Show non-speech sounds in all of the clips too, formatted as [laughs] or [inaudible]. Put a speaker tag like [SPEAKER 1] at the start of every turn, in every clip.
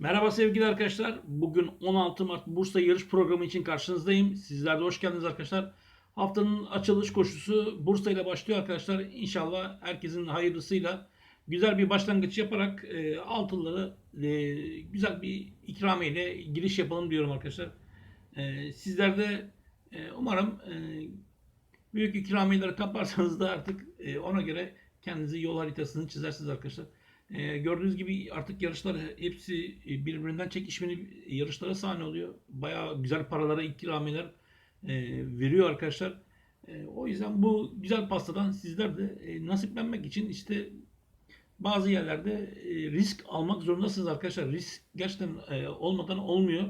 [SPEAKER 1] Merhaba sevgili arkadaşlar. Bugün 16 Mart Bursa yarış programı için karşınızdayım. Sizler de hoş geldiniz arkadaşlar. Haftanın açılış koşusu Bursa ile başlıyor arkadaşlar. İnşallah herkesin hayırlısıyla güzel bir başlangıç yaparak e, altınları e, güzel bir ikramiyle giriş yapalım diyorum arkadaşlar. E, sizler de e, umarım e, büyük ikramiyeleri kaparsanız da artık e, ona göre kendinizi yol haritasını çizersiniz arkadaşlar. E, gördüğünüz gibi artık yarışlar hepsi e, birbirinden çekişmeli yarışlara sahne oluyor. Bayağı güzel paralara ikramiyeler e, veriyor arkadaşlar. E, o yüzden bu güzel pastadan sizler de e, nasiplenmek için işte bazı yerlerde e, risk almak zorundasınız arkadaşlar. Risk gerçekten e, olmadan olmuyor.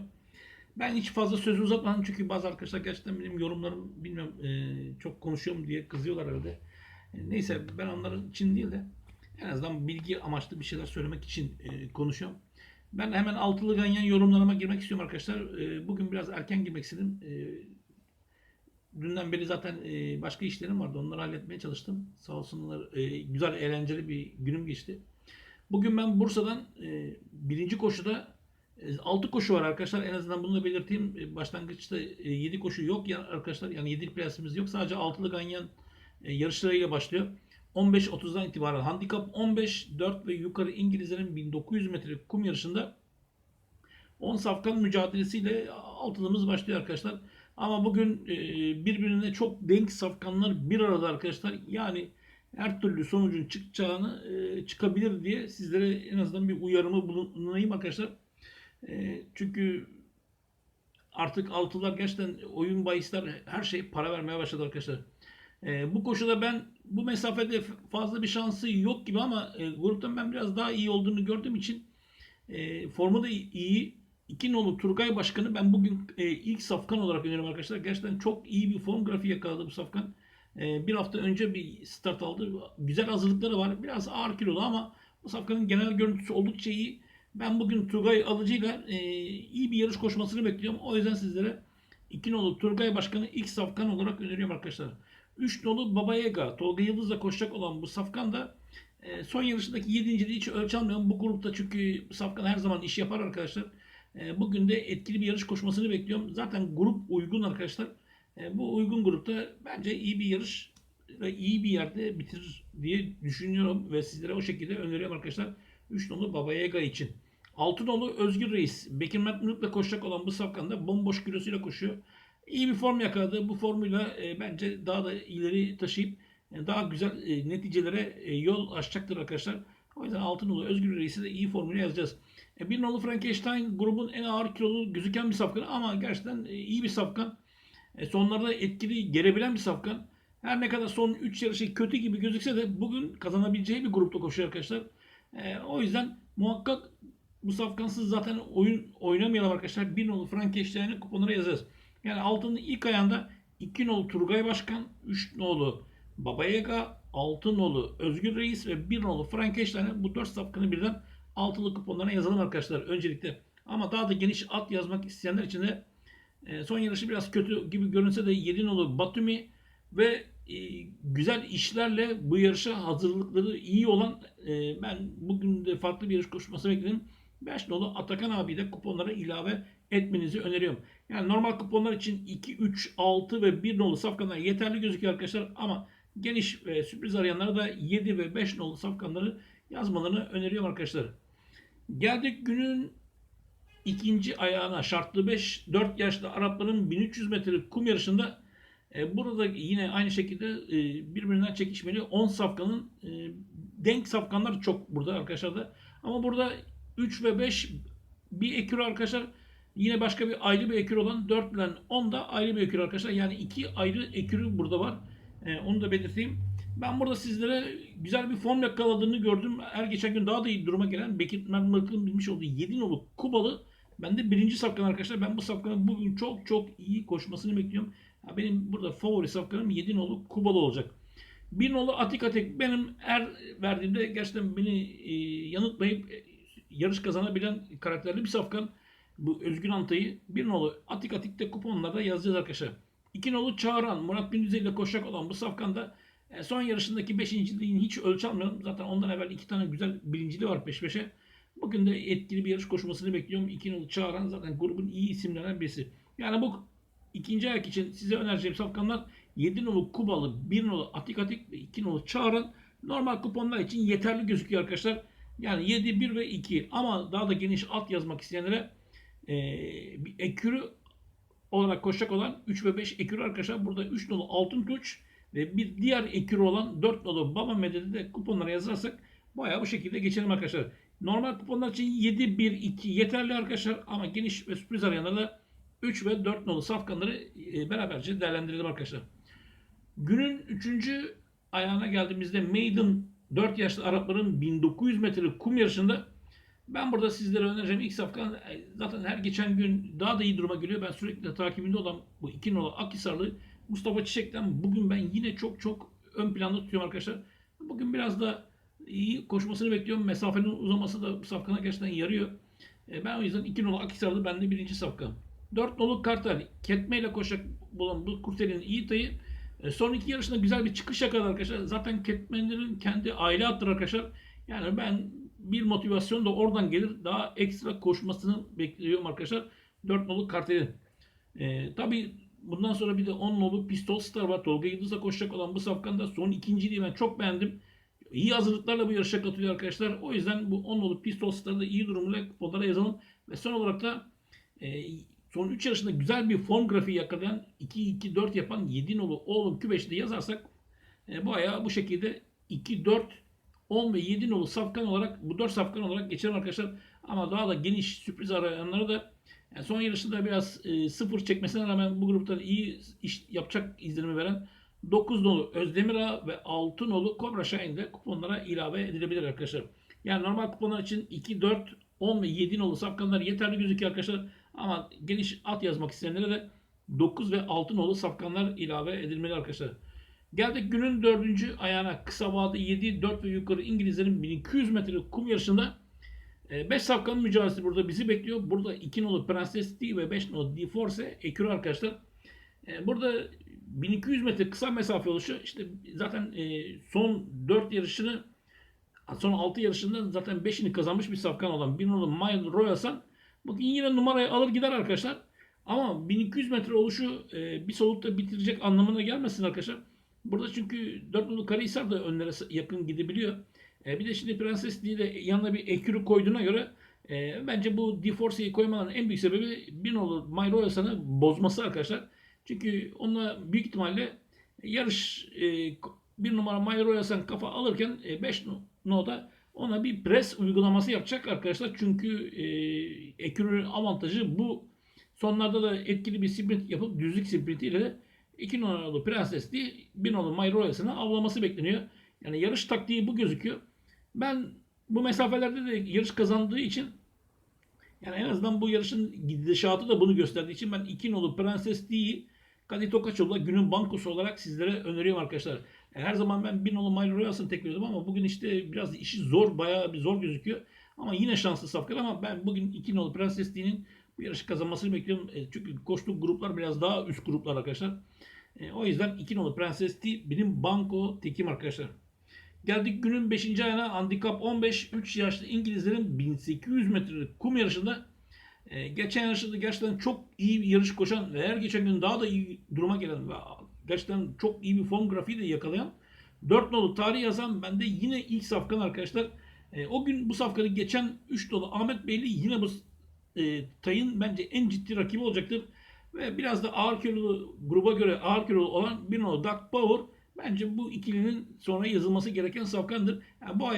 [SPEAKER 1] Ben hiç fazla sözü uzatmadım çünkü bazı arkadaşlar gerçekten benim yorumlarım bilmiyorum e, çok konuşuyorum diye kızıyorlar herhalde. E, neyse ben onların için değil de en azından bilgi amaçlı bir şeyler söylemek için e, konuşuyorum. Ben hemen altılı ganyan yorumlarıma girmek istiyorum arkadaşlar. E, bugün biraz erken girmek istedim. E, dünden beri zaten e, başka işlerim vardı. Onları halletmeye çalıştım. Sağ olsunlar. E, güzel, eğlenceli bir günüm geçti. Bugün ben Bursa'dan e, birinci koşuda 6 koşu var arkadaşlar. En azından bunu da belirteyim. E, Başlangıçta 7 koşu yok ya arkadaşlar. Yani 7 prensimiz yok. Sadece altılı ganyan e, yarışlarıyla başlıyor. 15.30'dan itibaren handikap 15, 4 ve yukarı İngilizlerin 1900 metre kum yarışında 10 safkan mücadelesiyle altılımız başlıyor arkadaşlar. Ama bugün e, birbirine çok denk safkanlar bir arada arkadaşlar. Yani her türlü sonucun çıkacağını e, çıkabilir diye sizlere en azından bir uyarımı bulunayım arkadaşlar. E, çünkü artık altılar gerçekten oyun bahisler her şey para vermeye başladı arkadaşlar. E, bu koşuda ben bu mesafede fazla bir şansı yok gibi ama e, gruptan ben biraz daha iyi olduğunu gördüğüm için e, formu da iyi. İki nolu Turgay Başkanı ben bugün e, ilk safkan olarak öneriyorum arkadaşlar. Gerçekten çok iyi bir form grafiği yakaladı bu safkan. E, bir hafta önce bir start aldı. Güzel hazırlıkları var. Biraz ağır kilolu ama bu safkanın genel görüntüsü oldukça iyi. Ben bugün Turgay Alıcı'yla e, iyi bir yarış koşmasını bekliyorum. O yüzden sizlere 2 nolu Turgay Başkanı ilk safkan olarak öneriyorum arkadaşlar. 3 nolu Baba Yaga, Tolga Yıldız'la koşacak olan bu safkan da e, son yarışındaki 7. de hiç ölçü almıyorum. Bu grupta çünkü safkan her zaman iş yapar arkadaşlar. E, bugün de etkili bir yarış koşmasını bekliyorum. Zaten grup uygun arkadaşlar. E, bu uygun grupta bence iyi bir yarış ve iyi bir yerde bitirir diye düşünüyorum ve sizlere o şekilde öneriyorum arkadaşlar. 3 nolu Baba Yaga için. 6 nolu Özgür Reis. Bekir Mertmürük'le koşacak olan bu safkanda bomboş kilosuyla koşuyor. İyi bir form yakaladı. Bu formuyla e, bence daha da ileri taşıyıp e, daha güzel e, neticelere e, yol açacaktır arkadaşlar. O yüzden 6 nolu Özgür Reis'i de iyi formüle yazacağız. E, 1 nolu Frankenstein grubun en ağır kilolu gözüken bir safkan ama gerçekten e, iyi bir safkan. E, sonlarda etkili gelebilen bir safkan. Her ne kadar son 3 yarışı kötü gibi gözükse de bugün kazanabileceği bir grupta koşuyor arkadaşlar. E, o yüzden muhakkak bu safkansız zaten oyun oynamayalım arkadaşlar. 1 nolu Frankenstein'i kuponlara yazacağız. Yani altının ilk ayağında 2 nolu Turgay Başkan, 3 nolu Baba Yaga, 6 nolu Özgür Reis ve 1 nolu Frankenstein'e bu 4 safkanı birden altılı kuponlarına yazalım arkadaşlar öncelikle. Ama daha da geniş at yazmak isteyenler için de e, son yarışı biraz kötü gibi görünse de 7 nolu Batumi ve e, güzel işlerle bu yarışa hazırlıkları iyi olan e, ben bugün de farklı bir yarış koşması bekledim. 5 nolu Atakan abi de kuponlara ilave etmenizi öneriyorum. Yani normal kuponlar için 2, 3, 6 ve 1 nolu safkanlar yeterli gözüküyor arkadaşlar. Ama geniş ve sürpriz arayanlara da 7 ve 5 nolu safkanları yazmalarını öneriyorum arkadaşlar. Geldik günün ikinci ayağına şartlı 5 4 yaşlı Arapların 1300 metrelik kum yarışında e, burada yine aynı şekilde e, birbirinden çekişmeli 10 safkanın e, denk safkanlar çok burada arkadaşlar da. Ama burada 3 ve 5 bir ekür arkadaşlar. Yine başka bir ayrı bir ekür olan 4 ile 10 da ayrı bir ekür arkadaşlar. Yani iki ayrı ekürü burada var. Ee, onu da belirteyim. Ben burada sizlere güzel bir form yakaladığını gördüm. Her geçen gün daha da iyi duruma gelen Bekir Mermırk'ın bilmiş olduğu 7 nolu Kubalı. Ben de birinci safkan arkadaşlar. Ben bu safkanın bugün çok çok iyi koşmasını bekliyorum. Ya benim burada favori safkanım 7 nolu Kubalı olacak. Bir nolu Atik Atik benim er verdiğimde gerçekten beni e, yanıltmayıp e, yarış kazanabilen karakterli bir safkan. Bu Özgün Antay'ı bir nolu Atik Atik'te kuponlarda yazacağız arkadaşlar. İki nolu Çağıran, Murat Gündüz'e ile koşacak olan bu safkanda e, son yarışındaki beşinciliğini hiç ölçü almıyorum. Zaten ondan evvel iki tane güzel birinciliği var peş peşe. Bugün de etkili bir yarış koşmasını bekliyorum. 2 nolu Çağıran zaten grubun iyi isimlerinden birisi. Yani bu ikinci ayak için size önereceğim safkanlar 7 nolu Kubalı, 1 nolu Atik Atik ve 2 nolu Çağıran normal kuponlar için yeterli gözüküyor arkadaşlar. Yani 7, 1 ve 2 ama daha da geniş alt yazmak isteyenlere e, ekürü olarak koşacak olan 3 ve 5 ekürü arkadaşlar. Burada 3 nolu Altın Tuç ve bir diğer ekürü olan 4 nolu Baba Meded'i de kuponlara yazarsak bayağı bu şekilde geçelim arkadaşlar. Normal kuponlar için 7, 1, 2 yeterli arkadaşlar ama geniş ve sürpriz arayanlarda 3 ve 4 nolu safkanları e, beraberce değerlendirelim arkadaşlar. Günün 3. ayağına geldiğimizde Maiden 4 yaşlı Arapların 1900 metrelik kum yarışında ben burada sizlere önereceğim ilk safkan e, zaten her geçen gün daha da iyi duruma geliyor. Ben sürekli de takibinde olan bu 2 nolu Akhisarlı Mustafa Çiçek'ten bugün ben yine çok çok ön planda tutuyorum arkadaşlar. Bugün biraz da iyi koşmasını bekliyorum. Mesafenin uzaması da bu safkana gerçekten yarıyor. E, ben o yüzden 2 nolu Akhisarlı bende birinci safka. 4 nolu Kartal. Ketmeyle koşacak olan bu kurtelin iyi tayı. E, son iki yarışında güzel bir çıkış yakaladı arkadaşlar. Zaten Ketmenlerin kendi aile attır arkadaşlar. Yani ben bir motivasyon da oradan gelir. Daha ekstra koşmasını bekliyorum arkadaşlar. 4 nolu Kartal'in. E, tabii bundan sonra bir de 10 nolu Pistol Star var. Tolga Yıldız'la koşacak olan bu safkanda son ikinciliği ben çok beğendim. İyi hazırlıklarla bu yarışa katılıyor arkadaşlar. O yüzden bu 10 nolu Pistol Star'da iyi durumuyla kuponlara yazalım. Ve son olarak da e, son 3 yarışında güzel bir form grafiği yakalayan 2-2-4 yapan 7 nolu oğlum Kübeş'te yazarsak e, bu ayağı bu şekilde 2-4 10 ve 7 nolu safkan olarak bu 4 safkan olarak geçelim arkadaşlar. Ama daha da geniş sürpriz arayanları da yani son yarışında biraz e, sıfır çekmesine rağmen bu grupta iyi iş yapacak izlenimi veren 9 nolu Özdemir Ağa ve 6 nolu Kobra Şahin de kuponlara ilave edilebilir arkadaşlar. Yani normal kuponlar için 2, 4, 10 ve 7 nolu safkanlar yeterli gözüküyor arkadaşlar. Ama geniş at yazmak isteyenlere de 9 ve 6 nolu safkanlar ilave edilmeli arkadaşlar. Geldik günün dördüncü ayağına. Kısa vade 7, 4 ve yukarı İngilizlerin 1200 metrelik kum yarışında 5 safkanın mücadelesi burada bizi bekliyor. Burada 2 nolu Prenses D ve 5 nolu D Force ekürü arkadaşlar. E, Burada 1200 metre kısa mesafe oluşu işte zaten e, son 4 yarışını son 6 yarışında zaten 5'ini kazanmış bir safkan olan bir nolu Mile Royalsan bugün yine numarayı alır gider arkadaşlar. Ama 1200 metre oluşu e, bir solukta bitirecek anlamına gelmesin arkadaşlar. Burada çünkü 4 nolu Karahisar da önlere yakın gidebiliyor. E, bir de şimdi Prenses diye de yanına bir ekürü koyduğuna göre e, bence bu DeForce'yi koymanın en büyük sebebi bir nolu My Royals'ını bozması arkadaşlar. Çünkü onunla büyük ihtimalle yarış e, numara My Royals'ın kafa alırken 5 e, noda ona bir pres uygulaması yapacak arkadaşlar. Çünkü e, ekürünün avantajı bu. Sonlarda da etkili bir sprint yapıp düzlük sprintiyle de 2 numaralı Prenses diye 1 numaralı My Royals'ını avlaması bekleniyor. Yani yarış taktiği bu gözüküyor. Ben bu mesafelerde de yarış kazandığı için yani en azından bu yarışın gidişatı da bunu gösterdiği için ben 2 nolu Prenses D'yi Kadir Tokaçoğlu'la günün bankosu olarak sizlere öneriyorum arkadaşlar. Her zaman ben 1 nolu Mile Royals'ını tekliyordum ama bugün işte biraz işi zor, bayağı bir zor gözüküyor. Ama yine şanslı safkan ama ben bugün 2 nolu Prenses D'nin bu yarışı kazanmasını bekliyorum. E, çünkü koştuğu gruplar biraz daha üst gruplar arkadaşlar. E, o yüzden 2 nolu Prenses D benim banko tekim arkadaşlar. Geldik günün 5. ayına handikap 15. 3 yaşlı İngilizlerin 1800 metrelik kum yarışında e, geçen yarışında gerçekten çok iyi bir yarış koşan ve her geçen gün daha da iyi duruma gelen ve gerçekten çok iyi bir form grafiği de yakalayan 4 nolu tarih yazan bende yine ilk safkan arkadaşlar. E, o gün bu safkanı geçen 3 nolu Ahmet Beyli yine bu e, tayın bence en ciddi rakibi olacaktır. Ve biraz da ağır kilolu gruba göre ağır kilolu olan bir nolu Dark Power Bence bu ikilinin sonra yazılması gereken safkandır. Yani bu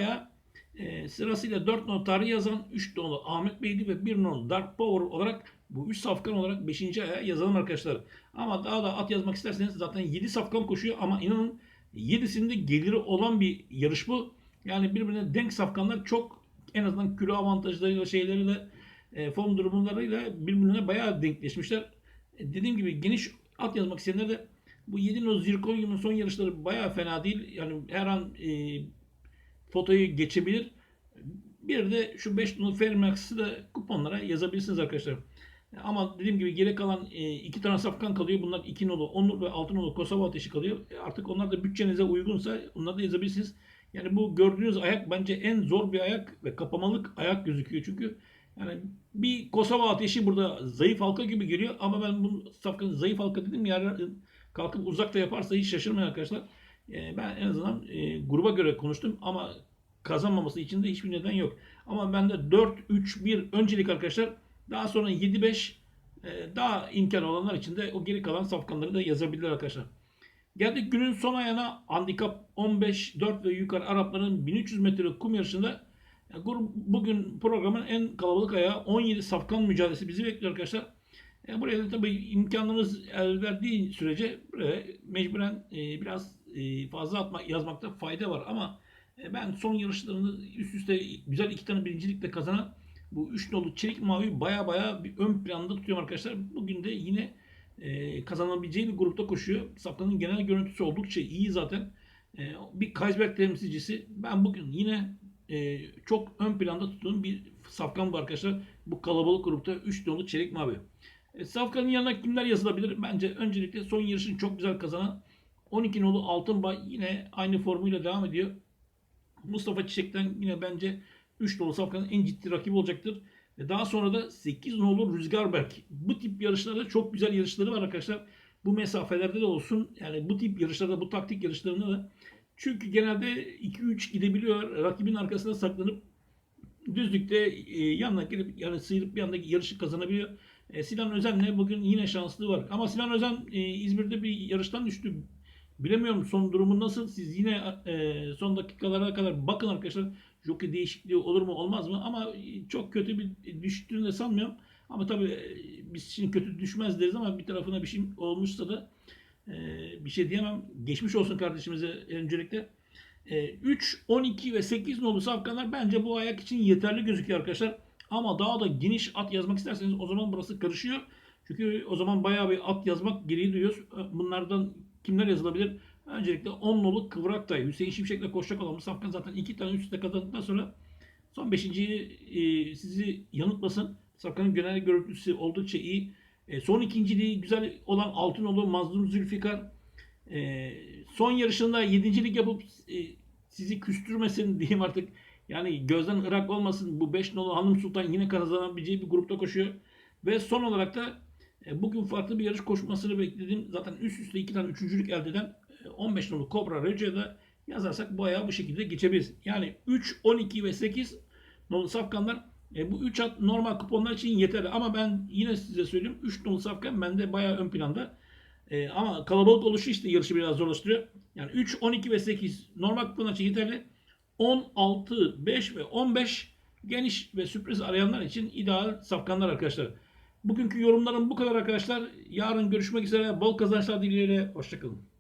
[SPEAKER 1] e, sırasıyla 4 nolu tarih yazan 3 nolu Ahmet Beyli ve 1 nolu Dark Power olarak bu 3 safkan olarak 5. aya yazalım arkadaşlar. Ama daha da at yazmak isterseniz zaten 7 safkan koşuyor ama inanın 7'sinde geliri olan bir yarış bu. Yani birbirine denk safkanlar çok en azından kilo avantajlarıyla şeyleriyle e, form durumlarıyla birbirine bayağı denkleşmişler. E, dediğim gibi geniş at yazmak isteyenler de bu 7 no Zirconium'un son yarışları baya fena değil. Yani her an e, fotoyu geçebilir. Bir de şu 5 no Fairmax'ı da kuponlara yazabilirsiniz arkadaşlar. Ama dediğim gibi geri kalan e, iki tane safkan kalıyor. Bunlar 2 nolu, 10 ve 6 nolu Kosova ateşi kalıyor. E artık onlar da bütçenize uygunsa onları da yazabilirsiniz. Yani bu gördüğünüz ayak bence en zor bir ayak ve kapamalık ayak gözüküyor. Çünkü yani bir Kosova ateşi burada zayıf halka gibi geliyor ama ben bu safkanın zayıf halka dedim ya kalkıp uzakta yaparsa hiç şaşırmayın arkadaşlar. Ben en azından e, gruba göre konuştum ama kazanmaması için de hiçbir neden yok. Ama bende 4-3-1 öncelik arkadaşlar. Daha sonra 7-5 e, daha imkan olanlar için de o geri kalan safkanları da yazabilirler arkadaşlar. Geldik günün son ayağına handikap 15 4 ve yukarı Arapların 1300 metre kum yarışında e, bugün programın en kalabalık ayağı 17 safkan mücadelesi bizi bekliyor arkadaşlar. E, buraya da tabii imkanlarımız el verdiği sürece buraya mecburen e, biraz e, fazla atmak yazmakta fayda var ama e, ben son yarışlarını üst üste güzel iki tane birincilikle kazanan bu 3 nolu çelik mavi baya baya bir ön planda tutuyorum arkadaşlar. Bugün de yine e, kazanabileceği bir grupta koşuyor. Safkanın genel görüntüsü oldukça iyi zaten. E, bir Kaysberg temsilcisi. Ben bugün yine e, çok ön planda tuttuğum bir safkan bu arkadaşlar. Bu kalabalık grupta 3 nolu çelik mavi. E, safkanın yanına kimler yazılabilir? Bence öncelikle son yarışını çok güzel kazanan 12 nolu Altınbay yine aynı formuyla devam ediyor. Mustafa Çiçek'ten yine bence 3 nolu Safkan'ın en ciddi rakibi olacaktır. Ve daha sonra da 8 nolu Rüzgarberk. Bu tip yarışlarda çok güzel yarışları var arkadaşlar. Bu mesafelerde de olsun. Yani bu tip yarışlarda, bu taktik yarışlarında da. Çünkü genelde 2-3 gidebiliyor. Rakibin arkasına saklanıp düzlükte e, yanına girip yani sıyırıp bir anda yarışı kazanabiliyor. E, Sinan Özen'le bugün yine şanslı var. Ama Sinan Özen e, İzmir'de bir yarıştan düştü. Bilemiyorum son durumu nasıl. Siz yine e, son dakikalara kadar bakın arkadaşlar. Jockey değişikliği olur mu olmaz mı? Ama e, çok kötü bir düştüğünü de sanmıyorum. Ama tabii e, biz şimdi kötü düşmez deriz ama bir tarafına bir şey olmuşsa da e, bir şey diyemem. Geçmiş olsun kardeşimize öncelikle. E, 3, 12 ve 8 nolu safkanlar bence bu ayak için yeterli gözüküyor arkadaşlar. Ama daha da geniş at yazmak isterseniz o zaman burası karışıyor. Çünkü o zaman bayağı bir at yazmak gereği duyuyoruz. Bunlardan kimler yazılabilir? Öncelikle 10 nolu Kıvraktay. Hüseyin Şimşek'le koşacak olan bu zaten 2 tane üst üste kazandıktan sonra son 5.yi e, sizi yanıltmasın. Safkanın genel görüntüsü oldukça iyi. E, son ikinciliği güzel olan Altınolu Mazlum Zülfikar. E, son yarışında yedincilik yapıp e, sizi küstürmesin [laughs] diyeyim artık. Yani gözden ırak olmasın. Bu 5 nolu Hanım Sultan yine kazanabileceği bir grupta koşuyor. Ve son olarak da e, bugün farklı bir yarış koşmasını bekledim. Zaten üst üste iki tane üçüncülük elde eden 15 nolu Cobra Reggio'da yazarsak bu bu şekilde geçebiliriz. Yani 3, 12 ve 8 nolu safkanlar e, bu 3 at normal kuponlar için yeterli. Ama ben yine size söyleyeyim 3 nolu safkan bende bayağı ön planda. E, ama kalabalık oluşu işte yarışı biraz zorlaştırıyor. Yani 3, 12 ve 8 normal kuponlar için yeterli. 10, 6, 5 ve 15 geniş ve sürpriz arayanlar için ideal safkanlar arkadaşlar. Bugünkü yorumlarım bu kadar arkadaşlar. Yarın görüşmek üzere. Bol kazançlar dileğiyle. Hoşçakalın.